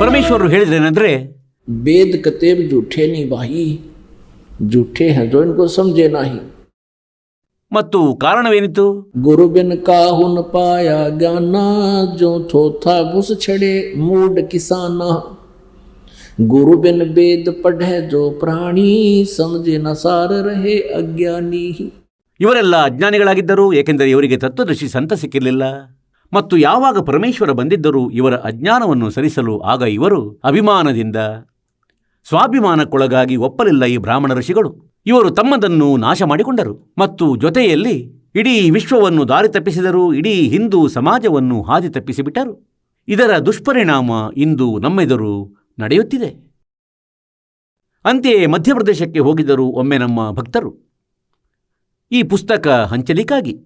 ಪರಮೇಶ್ವರರು ಹೇಳಿದೇನೆಂದರೆ ಬೇದ ಕತೆಬ್ ಜೂಠೆ ನೀ ಬಾಯಿ ಜೂಠೆ ಹೆಜೋನ್ಗೂ ಸಮಜೆ ನಾಹಿ. ಮತ್ತು ಕಾರಣವೇನಿತ್ತು? ಗುರುಬಿನ್ ಕಾಹುನ್ ಪಾಯ ಜ್ಞಾನ ಜೋ ಥೋಥಾ ಗುಸ್ ಛಡೆ ಮೂಡ್ ಕಿಸಾನ. ಗುರು ಬಿನ್ ಬೇದ ಪಢೆ ಜೋ ಪ್ರಾಣಿ ಸಮಜೆ ನ ಸಾರ ರಹೆ ಅಜ್ಞಾನಿ ಇವರೆಲ್ಲ ಅಜ್ಞಾನಿಗಳಾಗಿದ್ದರು ಏಕೆಂದರೆ ಇವರಿಗೆ ತತ್ವದೃಷ್ಟಿ ಸಂತ ಸಿಕ್ಕಿರಲಿಲ್ಲ ಮತ್ತು ಯಾವಾಗ ಪರಮೇಶ್ವರ ಬಂದಿದ್ದರೂ ಇವರ ಅಜ್ಞಾನವನ್ನು ಸರಿಸಲು ಆಗ ಇವರು ಅಭಿಮಾನದಿಂದ ಸ್ವಾಭಿಮಾನಕ್ಕೊಳಗಾಗಿ ಒಪ್ಪಲಿಲ್ಲ ಈ ಬ್ರಾಹ್ಮಣ ಋಷಿಗಳು. ಇವರು ತಮ್ಮದನ್ನು ನಾಶ ಮಾಡಿಕೊಂಡರು ಮತ್ತು ಜೊತೆಯಲ್ಲಿ ಇಡೀ ವಿಶ್ವವನ್ನು ದಾರಿ ತಪ್ಪಿಸಿದರು ಇಡೀ ಹಿಂದೂ ಸಮಾಜವನ್ನು ಹಾದಿ ತಪ್ಪಿಸಿಬಿಟ್ಟರು. ಇದರ ದುಷ್ಪರಿಣಾಮ ಇಂದು ನಮ್ಮೆದುರು ನಡೆಯುತ್ತಿದೆ. ಅಂತೆಯೇ ಮಧ್ಯಪ್ರದೇಶಕ್ಕೆ ಹೋಗಿದ್ದರು ಒಮ್ಮೆ ನಮ್ಮ ಭಕ್ತರು. ಈ ಪುಸ್ತಕ ಹಂಚಲಿಕ್ಕಾಗಿ.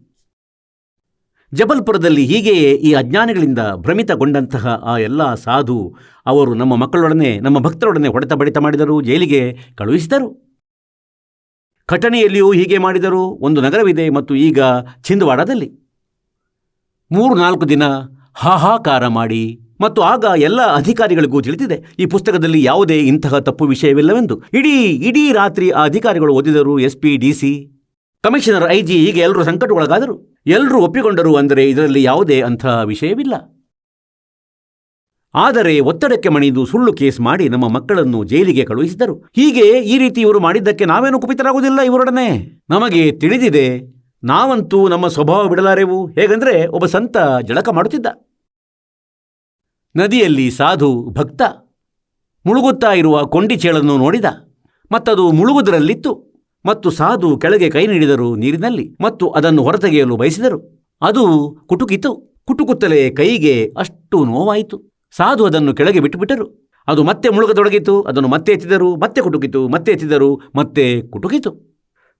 ಜಬಲ್ಪುರದಲ್ಲಿ ಹೀಗೆಯೇ ಈ ಅಜ್ಞಾನಿಗಳಿಂದ ಭ್ರಮಿತಗೊಂಡಂತಹ ಆ ಎಲ್ಲ ಸಾಧು ಅವರು ನಮ್ಮ ಮಕ್ಕಳೊಡನೆ, ನಮ್ಮ ಭಕ್ತರೊಡನೆ ಹೊಡೆತ ಬಡಿತ ಮಾಡಿದರು, ಜೈಲಿಗೆ ಕಳುಹಿಸಿದರು. ಘಟನೆಯಲ್ಲಿಯೂ ಹೀಗೆ ಮಾಡಿದರು, ಒಂದು ನಗರವಿದೆ ಮತ್ತು ಈಗ ಛಿಂದವಾಡದಲ್ಲಿ. ಮೂರು ನಾಲ್ಕು ದಿನ ಹಾಹಾಕಾರ ಮಾಡಿ ಮತ್ತು ಆಗ ಎಲ್ಲ ಅಧಿಕಾರಿಗಳಿಗೂ ತಿಳಿದಿದೆ, ಈ ಪುಸ್ತಕದಲ್ಲಿ ಯಾವುದೇ ಇಂತಹ ತಪ್ಪು ವಿಷಯವಿಲ್ಲವೆಂದು. ಇಡೀ ಇಡೀ ರಾತ್ರಿ ಆ ಅಧಿಕಾರಿಗಳು ಓದಿದರು, S P, D C. Commissioner I G ಹೀಗೆ ಎಲ್ಲರೂ ಸಂಕಟಕ್ಕೊಳಗಾದರು. ಎಲ್ಲರೂ ಒಪ್ಪಿಕೊಂಡರು ಅಂದರೆ ಇದರಲ್ಲಿ ಯಾವುದೇ ಅಂಥ ವಿಷಯವಿಲ್ಲ. ಆದರೆ ಒತ್ತಡಕ್ಕೆ ಮಣಿದು ಸುಳ್ಳು ಕೇಸ್ ಮಾಡಿ ನಮ್ಮ ಮಕ್ಕಳನ್ನು ಜೈಲಿಗೆ ಕಳುಹಿಸಿದರು. ಹೀಗೆ ಈ ರೀತಿ ಇವರು ಮಾಡಿದ್ದಕ್ಕೆ ನಾವೇನು ಕುಪಿತರಾಗುವುದಿಲ್ಲ ಇವರೊಡನೆ? ನಮಗೆ ತಿಳಿದಿದೆ, ನಾವಂತೂ ನಮ್ಮ ಸ್ವಭಾವ ಬಿಡಲಾರೆವು. ಹೇಗಂದ್ರೆ ಒಬ್ಬ ಸಂತ ಜಳಕ ಮಾಡುತ್ತಿದ್ದ. ನದಿಯಲ್ಲಿ ಸಾಧು ಭಕ್ತ ಮುಳುಗುತ್ತಾ ಇರುವ ಕೊಂಡಿಚೇಳನ್ನು ನೋಡಿದ. ಮತ್ತದು ಮುಳುಗುವುದರಲ್ಲಿತ್ತು ಮತ್ತು ಸಾಧು ಕೆಳಗೆ ಕೈ ನೀಡಿದರು ನೀರಿನಲ್ಲಿ ಮತ್ತು ಅದನ್ನು ಹೊರತೆಗೆಯಲು ಬಯಸಿದರು. ಅದು ಕುಟುಕಿತು. ಕುಟುಕುತ್ತಲೇ ಕೈಗೆ ಅಷ್ಟು ನೋವಾಯಿತು. ಸಾಧು ಅದನ್ನು ಕೆಳಗೆ ಬಿಟ್ಟುಬಿಟ್ಟರು. ಅದು ಮತ್ತೆ ಮುಳುಗತೊಡಗಿತು. ಅದನ್ನು ಮತ್ತೆ ಎತ್ತಿದರು. ಮತ್ತೆ ಕುಟುಕಿತು. ಮತ್ತೆ ಎತ್ತಿದರು. ಮತ್ತೆ ಕುಟುಕಿತು.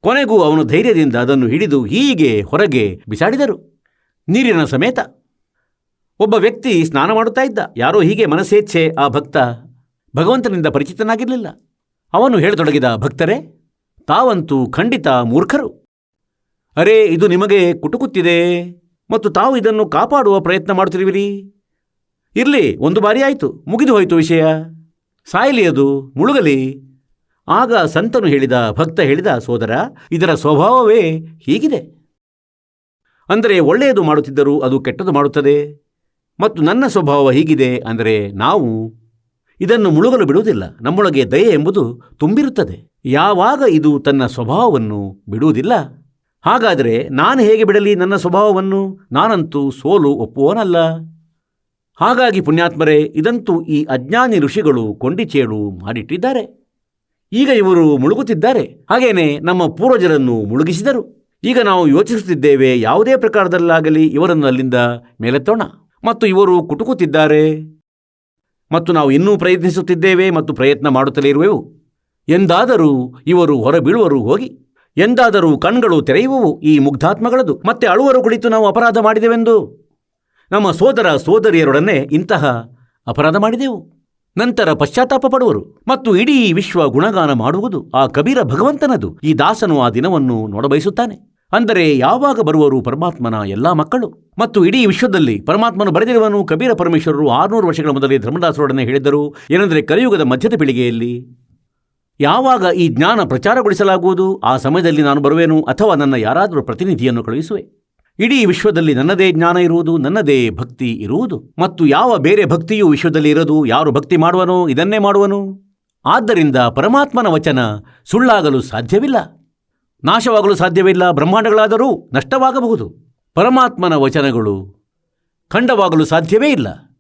ಕೊನೆಗೂ ಅವನು ಧೈರ್ಯದಿಂದ ಅದನ್ನು ಹಿಡಿದು ಹೀಗೆ ಹೊರಗೆ ಬಿಸಾಡಿದರು. ನೀರಿನ ಸಮೇತ. ಒಬ್ಬ ವ್ಯಕ್ತಿ ಸ್ನಾನ ಮಾಡುತ್ತಾ ಇದ್ದ. ಯಾರೋ ಹೀಗೆ ಮನಸ್ಸೇಚ್ಛೆ ಆ ಭಕ್ತ ಭಗವಂತನಿಂದ ಪರಿಚಿತನಾಗಿರಲಿಲ್ಲ. ಅವನು ಹೇಳತೊಡಗಿದ ಭಕ್ತರೇ ತಾವಂತೂ ಖಂಡಿತ ಮೂರ್ಖರು. ಅರೆ, ಇದು ನಿಮಗೆ ಕುಟುಕುತ್ತಿದೆ ಮತ್ತು ತಾವು ಇದನ್ನು ಕಾಪಾಡುವ ಪ್ರಯತ್ನ ಮಾಡುತ್ತಿರುವಿರಿ. ಇರಲಿ, ಒಂದು ಬಾರಿ ಆಯಿತು, ಮುಗಿದು ಹೋಯಿತು ವಿಷಯ. ಸಾಯಲಿ ಅದು, ಮುಳುಗಲಿ. ಆಗ ಸಂತನು ಹೇಳಿದ ಭಕ್ತ ಹೇಳಿದ ಸೋದರ, ಇದರ ಸ್ವಭಾವವೇ ಹೀಗಿದೆ. ಅಂದರೆ ಒಳ್ಳೆಯದು ಮಾಡುತ್ತಿದ್ದರೂ ಅದು ಕೆಟ್ಟದು ಮಾಡುತ್ತದೆ. ಮತ್ತು ನನ್ನ ಸ್ವಭಾವ ಹೀಗಿದೆ ಅಂದರೆ ನಾವು ಇದನ್ನು ಮುಳುಗಲು ಬಿಡುವುದಿಲ್ಲ. ನಮ್ಮೊಳಗೆ ದಯೆ ಎಂಬುದು ತುಂಬಿರುತ್ತದೆ. ಯಾವಾಗ ಇದು ತನ್ನ ಸ್ವಭಾವವನ್ನು ಬಿಡುವುದಿಲ್ಲ. ಹಾಗಾದರೆ ನಾನು ಹೇಗೆ ಬಿಡಲಿ ನನ್ನ ಸ್ವಭಾವವನ್ನು? ನಾನಂತೂ ಸೋಲು ಒಪ್ಪುವನಲ್ಲ ಹಾಗಾಗಿ ಪುಣ್ಯಾತ್ಮರೇ, ಇದಂತೂ ಈ ಅಜ್ಞಾನಿ ಋಷಿಗಳು ಕೊಂಡಿಚೇಳು ಮಾಡಿಟ್ಟಿದ್ದಾರೆ. ಈಗ ಇವರು ಮುಳುಗುತ್ತಿದ್ದಾರೆ. ಹಾಗೇನೆ ನಮ್ಮ ಪೂರ್ವಜರನ್ನು ಮುಳುಗಿಸಿದರು. ಈಗ ನಾವು ಯೋಚಿಸುತ್ತಿದ್ದೇವೆ, ಯಾವುದೇ ಪ್ರಕಾರದಲ್ಲಾಗಲಿ ಇವರನ್ನು ಅಲ್ಲಿಂದ ಮೇಲೆತ್ತೋಣ. ಮತ್ತು ಇವರು ಕುಟುಕುತ್ತಿದ್ದಾರೆ. ಮತ್ತು ನಾವು ಇನ್ನೂ ಪ್ರಯತ್ನಿಸುತ್ತಿದ್ದೇವೆ ಮತ್ತು ಪ್ರಯತ್ನ ಮಾಡುತ್ತಲೇ ಇರುವೆವು. ಎಂದಾದರೂ ಇವರು ಹೊರಬೀಳುವರು ಹೋಗಿ, ಎಂದಾದರೂ ಕಣ್ಗಳು ತೆರೆಯುವವು ಈ ಮುಗ್ಧಾತ್ಮಗಳದು. ಮತ್ತೆ ಅಳುವರು ಕುಳಿತು ನಾವು ಅಪರಾಧ ಮಾಡಿದೆವೆಂದು? ನಮ್ಮ ಸೋದರ ಸೋದರಿಯರೊಡನೆ ಇಂತಹ ಅಪರಾಧ ಮಾಡಿದೆವು. ನಂತರ ಪಶ್ಚಾತ್ತಾಪ ಪಡುವರು ಮತ್ತು ಇಡೀ ವಿಶ್ವ ಗುಣಗಾನ ಮಾಡುವುದು ಆ ಕಬೀರ ಭಗವಂತನದು. ಈ ದಾಸನು ಆ ದಿನವನ್ನು ನೋಡಬಯಸುತ್ತಾನೆ. ಅಂದರೆ ಯಾವಾಗ ಬರುವರು ಪರಮಾತ್ಮನ ಎಲ್ಲಾ ಮಕ್ಕಳು? ಮತ್ತು ಇಡೀ ವಿಶ್ವದಲ್ಲಿ ಪರಮಾತ್ಮನು ಬರೆದಿರುವನು ಕಬೀರ ಪರಮೇಶ್ವರರು ಆರುನೂರು ವರ್ಷಗಳ ಮೊದಲೇ ಧರ್ಮದಾಸರೊಡನೆ ಹೇಳಿದರು. ಏನೆಂದರೆ ಕಲಿಯುಗದ ಮಧ್ಯದ ಪೀಳಿಗೆಯಲ್ಲಿ? ಯಾವಾಗ ಈ ಜ್ಞಾನ ಪ್ರಚಾರಗೊಳಿಸಲಾಗುವುದು? ಆ ಸಮಯದಲ್ಲಿ ನಾನು ಬರುವೆನು ಅಥವಾ ನನ್ನ ಯಾರಾದರೂ ಪ್ರತಿನಿಧಿಯನ್ನು ಕಳುಹಿಸುವೆ? ಇಡೀ ವಿಶ್ವದಲ್ಲಿ ನನ್ನದೇ ಜ್ಞಾನ ಇರುವುದು, ನನ್ನದೇ ಭಕ್ತಿ ಇರುವುದು. ಮತ್ತು ಯಾವ ಬೇರೆ ಭಕ್ತಿಯೂ ವಿಶ್ವದಲ್ಲಿ ಇರದು, ಯಾರು ಭಕ್ತಿ ಮಾಡುವನೋ ಇದನ್ನೇ ಮಾಡುವನು. ಆದ್ದರಿಂದ ಪರಮಾತ್ಮನ ವಚನ ಸುಳ್ಳಾಗಲು ಸಾಧ್ಯವಿಲ್ಲ. ನಾಶವಾಗಲು ಸಾಧ್ಯವಿಲ್ಲ, ಬ್ರಹ್ಮಾಂಡಗಳಾದರೂ ನಷ್ಟವಾಗಬಹುದು. ಪರಮಾತ್ಮನ ವಚನಗಳು ಖಂಡವಾಗಲು ಸಾಧ್ಯವೇ ಇಲ್ಲ.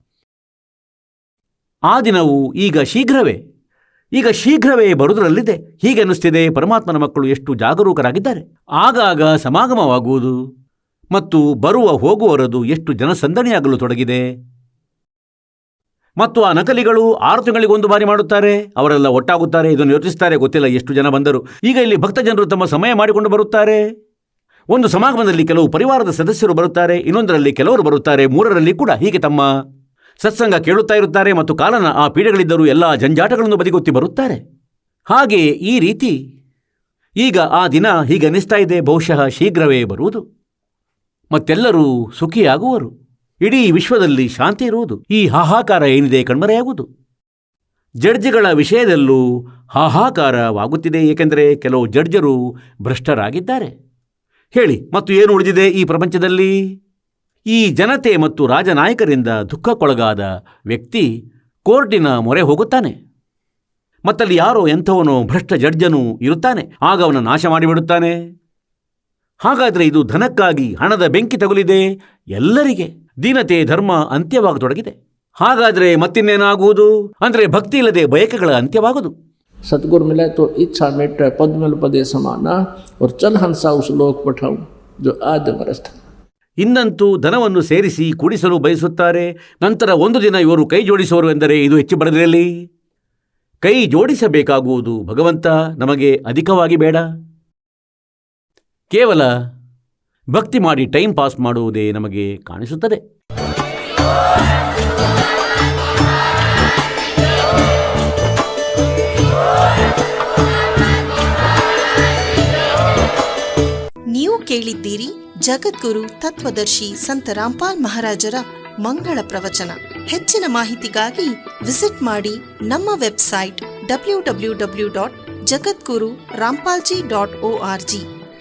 ಆ ದಿನವು ಈಗ ಶೀಘ್ರವೇ. ಈಗ ಶೀಘ್ರವೇ ಬರುವುದರಲ್ಲಿದೆ. ಹೀಗೆ ಅನ್ನಿಸ್ತಿದೆ, ಪರಮಾತ್ಮನ ಮಕ್ಕಳು ಎಷ್ಟು ಜಾಗರೂಕರಾಗಿದ್ದಾರೆ. ಆಗಾಗ ಸಮಾಗಮವಾಗುವುದು ಮತ್ತು ಬರುವ ಹೋಗುವರದು ಎಷ್ಟು ಜನಸಂದಣಿಯಾಗಲು ತೊಡಗಿದೆ. ಮತ್ತು ಆ ನಕಲಿಗಳು ಆರು ತಿಂಗಳಿಗೊಂದು ಬಾರಿ ಮಾಡುತ್ತಾರೆ, ಅವರೆಲ್ಲ ಒಟ್ಟಾಗುತ್ತಾರೆ, ಇದನ್ನು ಯೋಚಿಸುತ್ತಾರೆ ಗೊತ್ತಿಲ್ಲ ಎಷ್ಟು ಜನ ಬಂದರು. ಈಗ ಇಲ್ಲಿ ಭಕ್ತ ಜನರು ತಮ್ಮ ಸಮಯ ಮಾಡಿಕೊಂಡು ಬರುತ್ತಾರೆ. ಒಂದು ಸಮಾಗಮದಲ್ಲಿ ಕೆಲವು ಪರಿವಾರದ ಸದಸ್ಯರು ಬರುತ್ತಾರೆ, ಇನ್ನೊಂದರಲ್ಲಿ ಕೆಲವರು ಬರುತ್ತಾರೆ, ಮೂರರಲ್ಲಿ ಕೂಡ ಹೀಗೆ ತಮ್ಮ ಸತ್ಸಂಗ ಕೇಳುತ್ತಾ ಇರುತ್ತಾರೆ ಮತ್ತು ಕಾಲನ ಆ ಪೀಡೆಗಳಿದ್ದರೂ ಎಲ್ಲ ಜಂಜಾಟಗಳನ್ನು ಬದಿಗೊತ್ತಿ ಬರುತ್ತಾರೆ. ಹಾಗೆ ಈ ರೀತಿ ಈಗ ಆ ದಿನ ಹೀಗೆ ಅನಿಸ್ತಾ ಇದೆ, ಬಹುಶಃ ಶೀಘ್ರವೇ ಬರುವುದು. ಮತ್ತೆಲ್ಲರೂ ಸುಖಿಯಾಗುವರು. ಇಡೀ ವಿಶ್ವದಲ್ಲಿ ಶಾಂತಿ ಇರುವುದು. ಈ ಹಾಹಾಕಾರ ಏನಿದೆ ಕಣ್ಮರೆಯಾಗುವುದು ಜಡ್ಜ್ಗಳ ವಿಷಯದಲ್ಲೂ ಹಾಹಾಕಾರವಾಗುತ್ತಿದೆ, ಏಕೆಂದರೆ ಕೆಲವು ಜಡ್ಜರು ಭ್ರಷ್ಟರಾಗಿದ್ದಾರೆ. ಹೇಳಿ, ಮತ್ತು ಏನು ಉಳಿದಿದೆ ಈ ಪ್ರಪಂಚದಲ್ಲಿ? ಈ ಜನತೆ ಮತ್ತು ರಾಜನಾಯಕರಿಂದ ದುಃಖಕ್ಕೊಳಗಾದ ವ್ಯಕ್ತಿ ಕೋರ್ಟಿನ ಮೊರೆ ಹೋಗುತ್ತಾನೆ. ಮತ್ತಲ್ಲಿ ಯಾರೋ ಎಂಥವನೋ ಭ್ರಷ್ಟ ಜಡ್ಜನು ಇರುತ್ತಾನೆ. ಆಗ ಅವನ ನಾಶ ಮಾಡಿಬಿಡುತ್ತಾನೆ. ಹಾಗಾದರೆ ಇದು ಧನಕ್ಕಾಗಿ ಹಣದ ಬೆಂಕಿ ತಗುಲಿದೆ ಎಲ್ಲರಿಗೆ. ದೀನತೆ ಧರ್ಮ ಅಂತ್ಯವಾಗತೊಡಗಿದೆ ಹಾಗಾದರೆ ಮತ್ತಿನ್ನೇನಾಗುವುದು ಅಂದರೆ ಭಕ್ತಿ ಇಲ್ಲದೆ ಬಯಕೆಗಳ ಅಂತ್ಯವಾಗದು सतगुरु मिले तो इच्छा मिट पद मिल पदे समाना और चल हंसा उस लोक पठाऊं जो आज मरस था ಇನ್ನಂತೂ ಧನವನ್ನು ಸೇರಿಸಿ ಕೂಡಿಸಲು ಬಯಸುತ್ತಾರೆ ನಂತರ ಒಂದು ದಿನ ಇವರು ಕೈ ಜೋಡಿಸುವರು ಎಂದರೆ ಇದು ಹೆಚ್ಚು ಬರದಿರಲಿ ಕೈ ಜೋಡಿಸಬೇಕಾಗುವುದು ಭಗವಂತ ನಮಗೆ ಅಧಿಕವಾಗಿ ಬೇಡ ಕೇವಲ ಭಕ್ತಿ ಮಾಡಿ ಟೈಮ್ ಪಾಸ್ ಮಾಡುವುದೇ ನಮಗೆ ಕಾಣಿಸುತ್ತದೆ. ನೀವು ಕೇಳಿದ್ದೀರಿ ಜಗದ್ಗುರು ತತ್ವದರ್ಶಿ ಸಂತ ರಾಮ್ಪಾಲ್ ಮಹಾರಾಜರ ಮಂಗಳ ಪ್ರವಚನ. ಹೆಚ್ಚಿನ ಮಾಹಿತಿಗಾಗಿ ವಿಸಿಟ್ ಮಾಡಿ ನಮ್ಮ website W W W dot Jagadguru dot O R G.